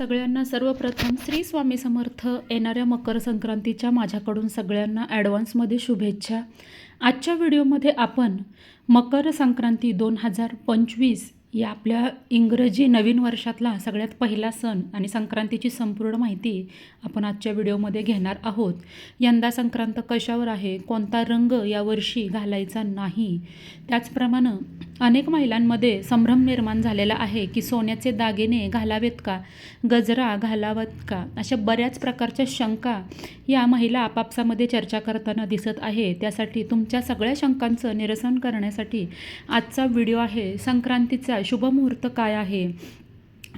सगळ्यांना सर्वप्रथम श्री स्वामी समर्थ येणाऱ्या मकर संक्रांतीच्या माझ्याकडून सगळ्यांना ॲडव्हान्समध्ये शुभेच्छा. आजच्या व्हिडिओमध्ये आपण मकर संक्रांती दोन हजार पंचवीस या आपल्या इंग्रजी नवीन वर्षातला सगळ्यात पहिला सण आणि संक्रांतीची संपूर्ण माहिती आपण आजच्या व्हिडिओमध्ये घेणार आहोत. यंदा संक्रांत कशावर आहे कोणता रंग यावर्षी घालायचा नाही त्याचप्रमाणे अनेक महिलांमध्ये संभ्रम निर्माण झालेला आहे की सोन्याचे दागिने घालावेत का? गजरा घालावेत का? अशा बऱ्याच प्रकारच्या शंका या महिला आपापसामध्ये चर्चा करताना दिसत आहे. त्यासाठी तुमच्या सगळ्या शंकांचं निरसन करण्यासाठी आजचा व्हिडिओ आहे. संक्रांतीचा शुभमुहूर्त काय आहे?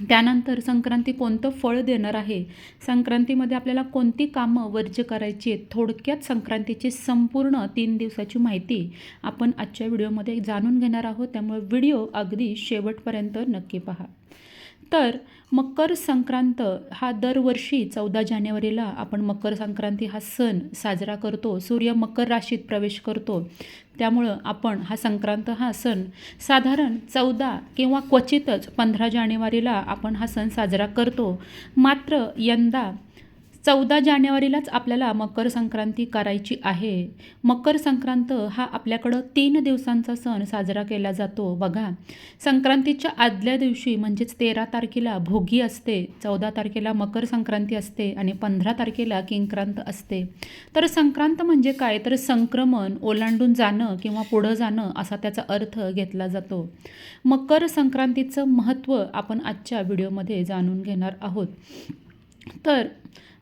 त्यानंतर संक्रांती कोणतं फळ देणार आहे? संक्रांतीमध्ये आपल्याला कोणती कामं वर्ज्य करायची आहेत? थोडक्यात संक्रांतीची संपूर्ण तीन दिवसाची माहिती आपण आजच्या व्हिडिओमध्ये जाणून घेणार आहोत. त्यामुळे व्हिडिओ अगदी शेवटपर्यंत नक्की पहा. तर मकर संक्रांत हा दरवर्षी चौदा जानेवारीला आपण मकर संक्रांती हा सण साजरा करतो. सूर्य मकर राशीत प्रवेश करतो. त्यामुळं आपण हा संक्रांत हा सण साधारण चौदा किंवा क्वचितच पंधरा जानेवारीला आपण हा सण साजरा करतो. मात्र यंदा चौदा जानेवारीलाच आपल्याला मकर संक्रांती करायची आहे. मकर संक्रांत हा आपल्याकडं तीन दिवसांचा सण साजरा केला जातो. बघा संक्रांतीच्या आदल्या दिवशी म्हणजेच तेरा तारखेला भोगी असते चौदा तारखेला मकर संक्रांती असते आणि पंधरा तारखेला किंक्रांत असते. तर संक्रांत म्हणजे काय? तर संक्रमण ओलांडून जाणं किंवा पुढं जाणं असा त्याचा अर्थ घेतला जातो. मकर संक्रांतीचं महत्त्व आपण आजच्या व्हिडिओमध्ये जाणून घेणार आहोत. तर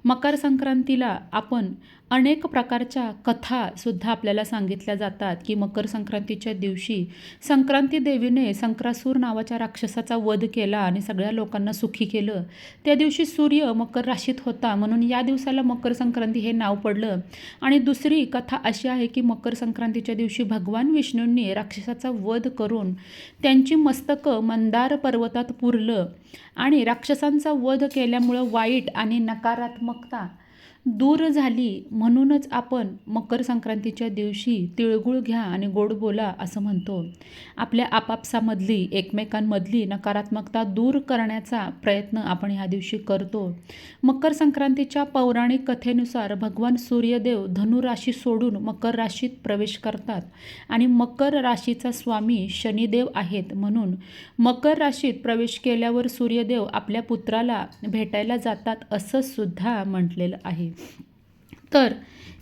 मकर संक्रांतीला आपण अनेक प्रकारच्या कथासुद्धा आपल्याला सांगितल्या जातात की मकर संक्रांतीच्या दिवशी संक्रांती देवीने संक्रासूर नावाच्या राक्षसाचा वध केला आणि सगळ्या लोकांना सुखी केलं. त्या दिवशी सूर्य मकर राशीत होता. म्हणून या दिवसाला मकर संक्रांती हे नाव पडलं. आणि दुसरी कथा अशी आहे की मकर संक्रांतीच्या दिवशी भगवान विष्णूंनी राक्षसाचा वध करून त्यांची मस्तकं मंदार पर्वतात पुरलं. आणि राक्षसांचा वध केल्यामुळं वाईट आणि नकारात्मकता दूर झाली म्हणूनच आपण मकर संक्रांतीच्या दिवशी तिळगुळ घ्या आणि गोड बोला असं म्हणतो. आपल्या आपापसामधली एकमेकांमधली नकारात्मकता दूर करण्याचा प्रयत्न आपण ह्या दिवशी करतो. मकर संक्रांतीच्या पौराणिक कथेनुसार भगवान सूर्यदेव धनुराशी सोडून मकर राशीत प्रवेश करतात आणि मकर राशीचा स्वामी शनिदेव आहेत म्हणून मकर राशीत प्रवेश केल्यावर सूर्यदेव आपल्या पुत्राला भेटायला जातात असं सुद्धा म्हटलेलं आहे. तर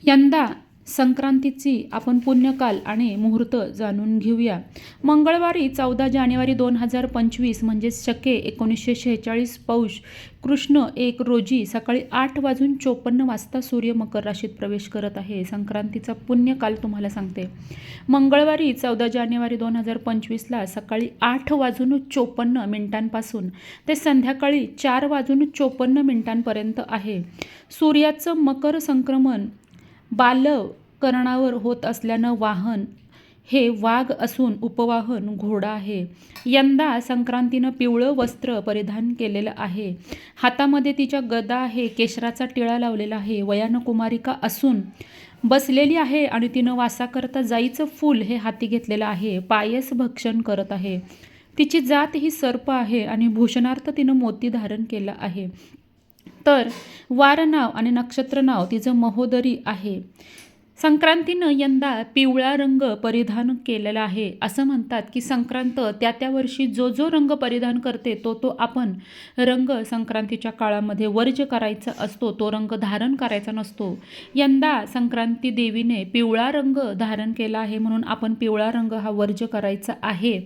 यंदा संक्रांतीची आपण पुण्यकाल आणि मुहूर्त जाणून घेऊया. मंगळवारी चौदा जानेवारी दोन हजार पंचवीस म्हणजेच शके एकोणीसशे शेहेचाळीस पौष कृष्ण एक रोजी सकाळी आठ वाजून चोपन्न वाजता सूर्य मकर राशीत प्रवेश करत आहे. संक्रांतीचा पुण्यकाल तुम्हाला सांगते. मंगळवारी चौदा जानेवारी दोन हजार पंचवीसला सकाळी आठ वाजून चोपन्न मिनिटांपासून ते संध्याकाळी चार वाजून चोपन्न मिनिटांपर्यंत आहे. सूर्याचं मकर संक्रमण बालकरणावर होत असल्यानं वाहन हे वाघ असून उपवाहन घोडा आहे. यंदा संक्रांतीनं पिवळं वस्त्र परिधान केलेलं आहे. हातामध्ये तिच्या गदा आहे केशराचा टिळा लावलेला आहे वयानं कुमारिका असून बसलेली आहे आणि तिनं वासाकरता जाईचं फूल हे हाती घेतलेलं आहे पायस भक्षण करत आहे. तिची जात ही सर्प आहे आणि भूषणार्थ तिनं मोती धारण केलं आहे. तर वार नाव आणि नक्षत्र नाव तिचं महोदरी आहे. संक्रांतीनं यंदा पिवळा रंग परिधान केलेला आहे. असं म्हणतात की संक्रांत त्या त्या वर्षी जो जो रंग परिधान करते तो तो आपण रंग संक्रांतीच्या काळामध्ये वर्ज करायचा असतो तो रंग धारण करायचा नसतो. यंदा संक्रांती देवीने पिवळा रंग धारण केला आहे म्हणून आपण पिवळा रंग हा वर्ज करायचा आहे.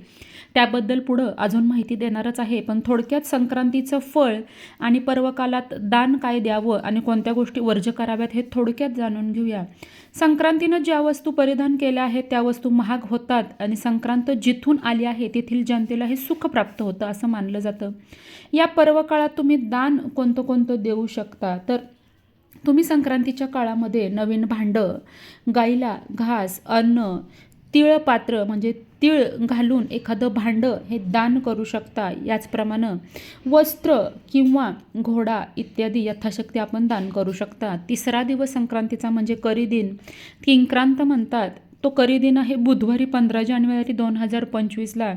त्याबद्दल पुढं अजून माहिती देणारच आहे पण थोडक्यात संक्रांतीचं फळ आणि पर्वकालात दान काय द्यावं आणि कोणत्या गोष्टी वर्ज कराव्यात हे थोडक्यात जाणून घेऊया. संक्रांतीनं ज्या वस्तू परिधान केल्या आहेत त्या वस्तू महाग होतात आणि संक्रांत जिथून आली आहे तेथील जनतेला हे सुख प्राप्त होतं असं मानलं जातं. या पर्वकाळात तुम्ही दान कोणतं कोणतं देऊ शकता? तर तुम्ही संक्रांतीच्या काळामध्ये नवीन भांडं गाईला घास अन्न तिळपात्र म्हणजे तीळ घालून एखादं भांडं हे दान करू शकता. याचप्रमाणे वस्त्र किंवा घोडा इत्यादी यथाशक्ती आपण दान करू शकता. तिसरा दिवस संक्रांतीचा म्हणजे करीदिन. किंक्रांत म्हणतात तो करीदिन आहे बुधवारी पंधरा जानेवारी दोन हजार पंचवीसला.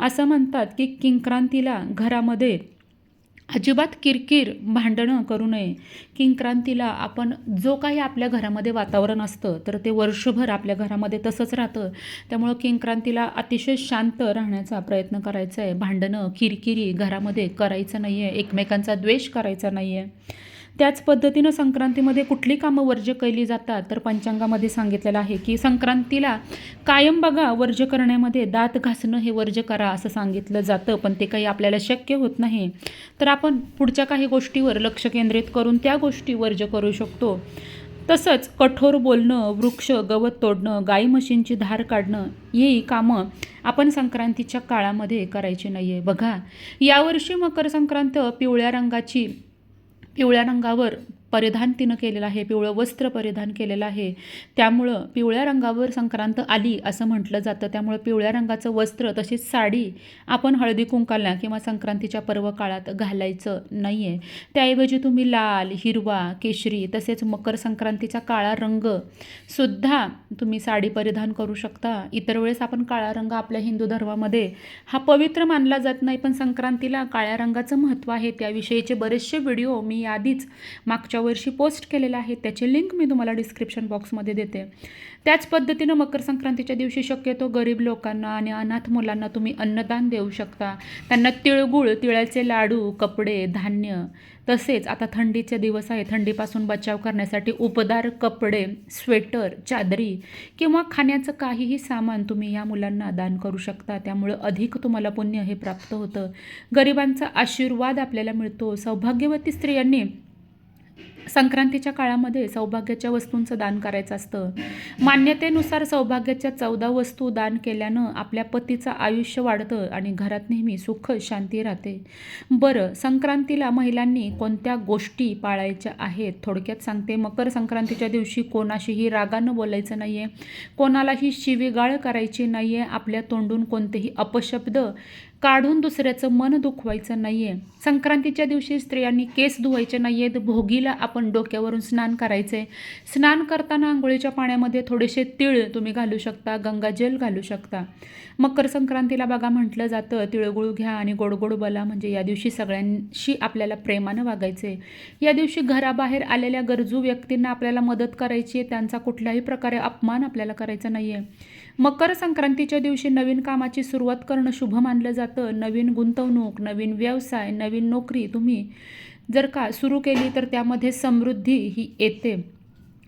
असं म्हणतात की किंक्रांतीला घरामध्ये अजिबात किरकिर भांडणं करू नये. किंक्रांतीला आपण जो काही आपल्या घरामध्ये वातावरण असतं तर ते वर्षभर आपल्या घरामध्ये तसंच राहतं. त्यामुळं किंक्रांतीला अतिशय शांत राहण्याचा प्रयत्न करायचा आहे भांडणं किरकिरी घरामध्ये करायचं नाही आहे एकमेकांचा द्वेष करायचा नाही आहे त्याच पद्धतीनं संक्रांतीमध्ये कुठली कामं वर्ज्य केली जातात तर पंचांगामध्ये सांगितलेलं आहे की संक्रांतीला कायम बघा वर्ज्य करण्यामध्ये दात घासणं हे वर्ज्य करा असं सांगितलं जातं पण ते काही आपल्याला शक्य होत नाही. तर आपण पुढच्या काही गोष्टीवर लक्ष केंद्रित करून त्या गोष्टी वर्ज्य करू शकतो. तसंच कठोर बोलणं वृक्ष गवत तोडणं गाई म्हशींची धार काढणं ही कामं आपण संक्रांतीच्या काळामध्ये करायची नाही आहे बघा यावर्षी मकर संक्रांत पिवळ्या रंगाची पिवळ्या रंगावर परिधान तिनं केलेलं आहे पिवळं वस्त्र परिधान केलेलं आहे. त्यामुळं पिवळ्या रंगावर संक्रांत आली असं म्हटलं जातं. त्यामुळं पिवळ्या रंगाचं वस्त्र तशीच साडी आपण हळदी कुंकाला किंवा संक्रांतीच्या पर्व काळात घालायचं नाही आहे त्याऐवजी तुम्ही लाल हिरवा केशरी तसेच मकर संक्रांतीचा काळा रंग सुद्धा तुम्ही साडी परिधान करू शकता. इतर वेळेस आपण काळा रंग आपल्या हिंदू धर्मामध्ये हा पवित्र मानला जात नाही पण संक्रांतीला काळ्या रंगाचं महत्त्व आहे. त्याविषयीचे बरेचसे व्हिडिओ मी आधीच मागच्या वर्षी पोस्ट केलेला आहे त्याची लिंक मी तुम्हाला डिस्क्रिप्शन बॉक्समध्ये देते. त्याच पद्धतीनं मकर संक्रांतीच्या दिवशी शक्यतो गरीब लोकांना आणि अनाथ मुलांना तुम्ही अन्नदान देऊ शकता. त्यांना तिळगुळ तिळाचे लाडू कपडे धान्य तसेच आता थंडीचे दिवस आहे थंडीपासून बचाव करण्यासाठी उपदार कपडे स्वेटर चादरी किंवा खाण्याचं काहीही सामान तुम्ही या मुलांना दान करू शकता. त्यामुळं अधिक तुम्हाला पुण्य हे प्राप्त होतं. गरिबांचा आशीर्वाद आपल्याला मिळतो. सौभाग्यवती स्त्रियांनी संक्रांतीच्या काळामध्ये सौभाग्याच्या वस्तूंचं दान करायचं असतं. मान्यतेनुसार सौभाग्याच्या चौदा वस्तू दान केल्यानं आपल्या पतीचं आयुष्य वाढतं आणि घरात नेहमी सुख शांती राहते. बरं संक्रांतीला महिलांनी कोणत्या गोष्टी पाळायच्या आहेत? थोडक्यात सांगते. मकर संक्रांतीच्या दिवशी कोणाशीही रागानं बोलायचं नाही आहे कोणालाही शिवीगाळ करायची नाही आहे आपल्या तोंडून कोणतेही अपशब्द काढून दुसऱ्याचं मन दुखवायचं नाही आहे संक्रांतीच्या दिवशी स्त्रियांनी केस धुवायचे नाही आहेत भोगीला आपण डोक्यावरून स्नान करायचे स्नान करताना आंघोळीच्या पाण्यामध्ये थोडेसे तिळ तुम्ही घालू शकता गंगाजल घालू शकता. मकर संक्रांतीला बघा म्हटलं जातं तिळगुळ घ्या आणि गोडगोड बला म्हणजे या दिवशी सगळ्यांशी आपल्याला प्रेमानं वागायचे या दिवशी घराबाहेर आलेल्या गरजू व्यक्तींना आपल्याला मदत करायची आहे त्यांचा कुठल्याही प्रकारे अपमान आपल्याला करायचा नाही आहे मकर संक्रांतीच्या दिवशी नवीन कामाची सुरुवात करणं शुभ मानलं जातं. नवीन गुंतवणूक नवीन व्यवसाय नवीन नोकरी तुम्ही जर का सुरू केली तर त्यामध्ये समृद्धी ही येते.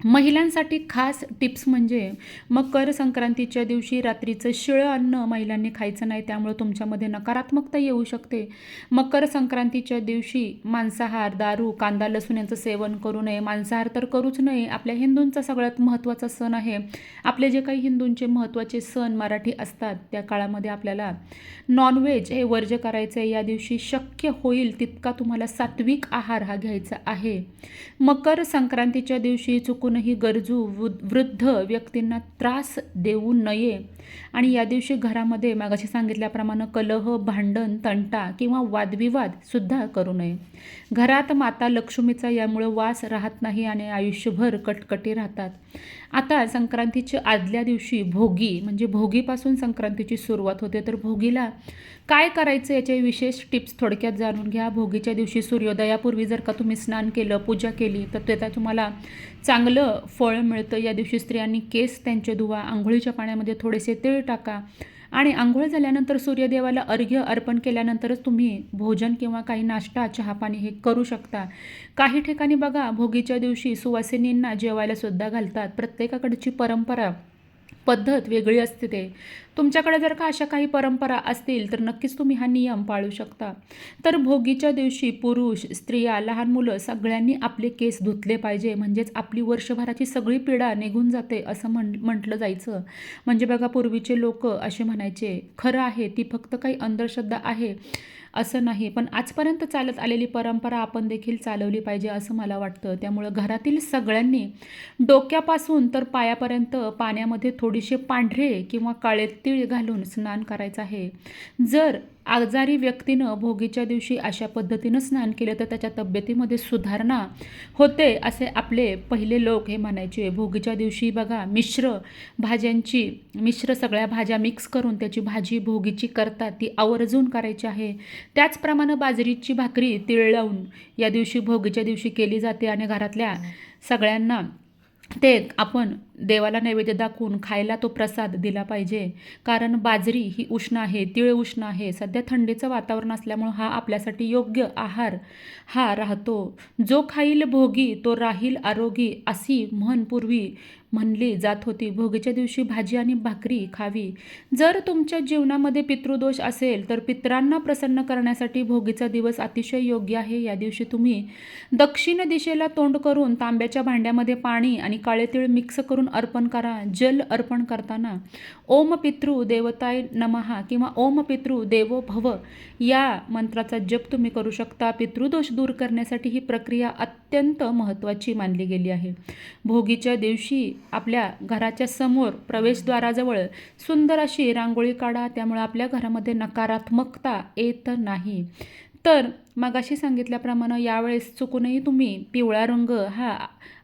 महिलांसाठी खास टिप्स म्हणजे मकर संक्रांतीच्या दिवशी रात्रीचं शिळं अन्न महिलांनी खायचं नाही त्यामुळे तुमच्यामध्ये नकारात्मकता येऊ शकते. मकर संक्रांतीच्या दिवशी मांसाहार दारू कांदा लसूण यांचं सेवन करू नये. मांसाहार तर करूच नये. आपल्या हिंदूंचा सगळ्यात महत्त्वाचा सण आहे. आपले जे काही हिंदूंचे महत्त्वाचे सण मराठी असतात त्या काळामध्ये आपल्याला नॉनव्हेज हे वर्ज्य करायचं आहे या दिवशी शक्य होईल तितका तुम्हाला सात्विक आहार हा घ्यायचा आहे. मकर संक्रांतीच्या दिवशी चुकून कोणीही गरजू वृद्ध व्यक्तींना त्रास देऊ नये. आणि या दिवशी घरामध्ये मागाशी सांगितल्याप्रमाणे कलह भांडण तंटा किंवा वादविवाद सुद्धा करू नये. घरात माता लक्ष्मीचा यामुळे वास राहत नाही आणि आयुष्यभर कटकटी राहतात. आता संक्रांतीच्या आदल्या दिवशी भोगी म्हणजे भोगीपासून संक्रांतीची सुरुवात होते तर भोगीला काय करायचं याचे विशेष टिप्स थोडक्यात जाणून घ्या. भोगीच्या दिवशी सूर्योदयापूर्वी जर का तुम्ही स्नान केलं पूजा केली तर त्याचा तुम्हाला चांगलं फळ मिळतं. या दिवशी स्त्रियांनी केस त्यांचे धुवा आंघोळीच्या पाण्यामध्ये थोडेसे तीळ टाका. आणि आंघोळ झाल्यानंतर सूर्यदेवाला अर्घ्य अर्पण केल्यानंतरच तुम्ही भोजन किंवा काही नाश्ता चहापाणी हे करू शकता. काही ठिकाणी बघा भोगीच्या दिवशी सुवासिनींना जेवायला सुद्धा घालतात. प्रत्येकाकडची परंपरा पद्धत वेगळी असते ते. तुमच्याकडे जर का अशा काही परंपरा असतील तर नक्कीच तुम्ही हा नियम पाळू शकता. तर भोगीच्या दिवशी पुरुष स्त्रिया लहान मुलं सगळ्यांनी आपले केस धुतले पाहिजे. म्हणजेच आपली वर्षभराची सगळी पिढा निघून जाते असं म्हण म्हटलं जायचं. म्हणजे बघा पूर्वीचे लोक असे म्हणायचे खरं आहे ती फक्त काही अंधश्रद्धा आहे. असं नाही. पण आजपर्यंत चालत आलेली परंपरा आपण देखील चालवली पाहिजे असं मला वाटतं. त्यामुळं घरातील सगळ्यांनी डोक्यापासून तर पायापर्यंत पाण्यामध्ये थोडीसे पांढरे किंवा काळे तीळ घालून स्नान करायचं आहे. जर आजारी व्यक्तीनं भोगीच्या दिवशी अशा पद्धतीनं स्नान केलं तर त्याच्या तब्येतीमध्ये सुधारणा होते असे आपले पहिले लोक हे म्हणायचे. भोगीच्या दिवशी बघा मिश्र भाज्यांची मिश्र सगळ्या भाज्या मिक्स करून त्याची भाजी भोगीची करतात ती आवर्जून करायची आहे. त्याचप्रमाणे बाजरीची भाकरी तिळ लावून या दिवशी भोगीच्या दिवशी केली जाते आणि घरातल्या सगळ्यांना ते आपण देवाला नैवेद्य दाखवून खायला तो प्रसाद दिला पाहिजे. कारण बाजरी ही उष्ण आहे तिळ उष्ण आहे. सध्या थंडीचं वातावरण असल्यामुळं हा आपल्यासाठी योग्य आहार हा राहतो. जो खाईल भोगी तो राहील आरोगी अशी म्हण पूर्वी म्हणली जात होती. भोगीच्या दिवशी भाजी आणि भाकरी खावी. जर तुमच्या जीवनामध्ये पितृदोष असेल तर पितरांना प्रसन्न करण्यासाठी भोगीचा दिवस अतिशय योग्य आहे. या दिवशी तुम्ही दक्षिण दिशेला तोंड करून तांब्याच्या भांड्यामध्ये पाणी आणि काळे तिळ मिक्स करून अर्पण करा. जल अर्पण करताना ओम पितृ देवताय नमहा किंवा ओम पितृ देवो भव या मंत्राचा जप तुम्ही करू शकता. पितृदोष दूर करण्यासाठी ही प्रक्रिया अत्यंत महत्त्वाची मानली गेली आहे. भोगीच्या दिवशी आपल्या घराच्या समोर प्रवेशद्वाराजवळ सुंदर अशी रांगोळी काढा. त्यामुळे आपल्या घरामध्ये नकारात्मकता येत नाही. तर मगाशी सांगितल्याप्रमाणे यावेळेस चुकूनही तुम्ही पिवळा रंग हा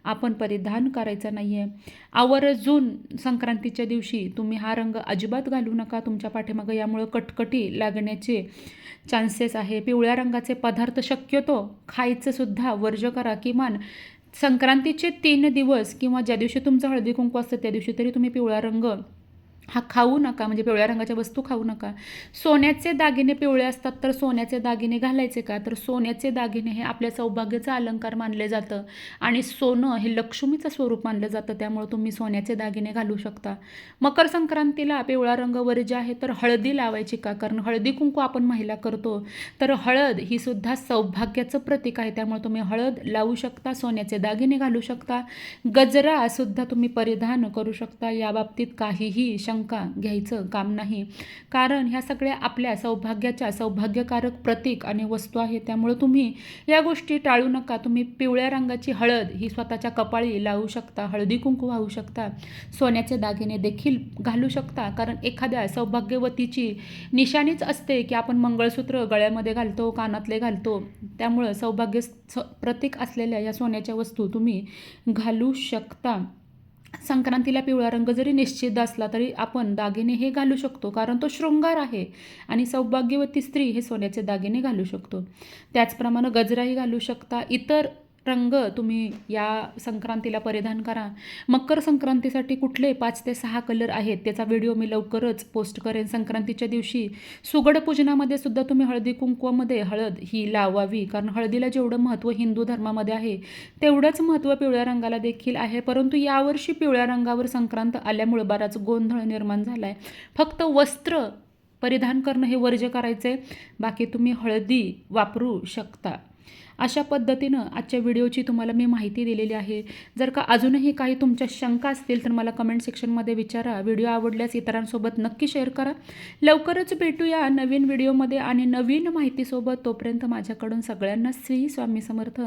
आपण परिधान करायचा नाही आहे आवर्जून संक्रांतीच्या दिवशी तुम्ही हा रंग अजिबात घालू नका. तुमच्या पाठीमागं यामुळं कटकटी लागण्याचे चान्सेस आहे. पिवळ्या रंगाचे पदार्थ शक्यतो खायचंसुद्धा वर्ज करा. किमान संक्रांतीचे तीन दिवस किंवा ज्या दिवशी तुमचं हळदी कुंकू असतं त्या दिवशी तरी तुम्ही पिवळा रंग हा खाऊ नका म्हणजे पिवळ्या रंगाच्या वस्तू खाऊ नका. सोन्याचे दागिने पिवळे असतात तर सोन्याचे दागिने घालायचे का? तर सोन्याचे दागिने हे आपल्या सौभाग्याचा अलंकार मानले जातं आणि सोनं हे लक्ष्मीचं स्वरूप मानलं जातं त्यामुळे तुम्ही सोन्याचे दागिने घालू शकता. मकर संक्रांतीला पिवळा रंग वर जे आहे तर हळदी लावायची का? कारण हळदी कुंकू आपण महिला करतो तर हळद ही सुद्धा सौभाग्याचं प्रतीक आहे त्यामुळे तुम्ही हळद लावू शकता सोन्याचे दागिने घालू शकता. गजरा सुद्धा तुम्ही परिधान करू शकता या बाबतीत काहीही शंका घ्यायचं काम नाही. कारण ह्या सगळ्या आपल्या सौभाग्याच्या सौभाग्यकारक प्रतीक आणि वस्तू आहे त्यामुळं तुम्ही या गोष्टी टाळू नका. तुम्ही पिवळ्या रंगाची हळद ही स्वतःच्या कपाळी लावू शकता हळदी कुंकू वाहू शकता सोन्याचे दागिने देखील घालू शकता. कारण एखाद्या सौभाग्यवतीची निशाणीच असते की आपण मंगळसूत्र गळ्यामध्ये घालतो कानातले घालतो. त्यामुळं सौभाग्य स- प्रतीक असलेल्या या सोन्याच्या वस्तू तुम्ही घालू शकता. संक्रांतीला पिवळा रंग जरी निश्चित असला तरी आपण दागिने हे घालू शकतो कारण तो शृंगार आहे आणि सौभाग्यवती स्त्री हे सोन्याचे दागिने घालू शकतो. त्याचप्रमाणे गजराही घालू शकता. इतर रंग तुम्ही या संक्रांतीला परिधान करा. मकर संक्रांतीसाठी कुठले पाच ते सहा कलर आहेत? त्याचा व्हिडिओ मी लवकरच पोस्ट करेन संक्रांतीच्या दिवशी. सुगड पूजनामध्ये सुद्धा तुम्ही हळदी कुंकवामध्ये हळद ही लावावी. कारण हळदीला जेवढं महत्त्व हिंदू धर्मामध्ये आहे तेवढंच महत्त्व पिवळ्या रंगाला देखील आहे. परंतु यावर्षी पिवळ्या रंगावर संक्रांत आल्यामुळे बराच गोंधळ निर्माण झाला आहे फक्त वस्त्र परिधान करणं हे वर्ज्य करायचं आहे बाकी तुम्ही हळदी वापरू शकता. अशा पद्धतीनं आजच्या व्हिडिओची तुम्हाला मी माहिती दिलेली आहे. जर का अजूनही काही तुमच्या शंका असतील तर मला कमेंट सेक्शनमध्ये विचारा. व्हिडिओ आवडल्यास इतरांसोबत नक्की शेअर करा. लवकरच भेटूया नवीन व्हिडिओमध्ये आणि नवीन माहितीसोबत. तोपर्यंत माझ्याकडून सगळ्यांना श्री स्वामी समर्थ.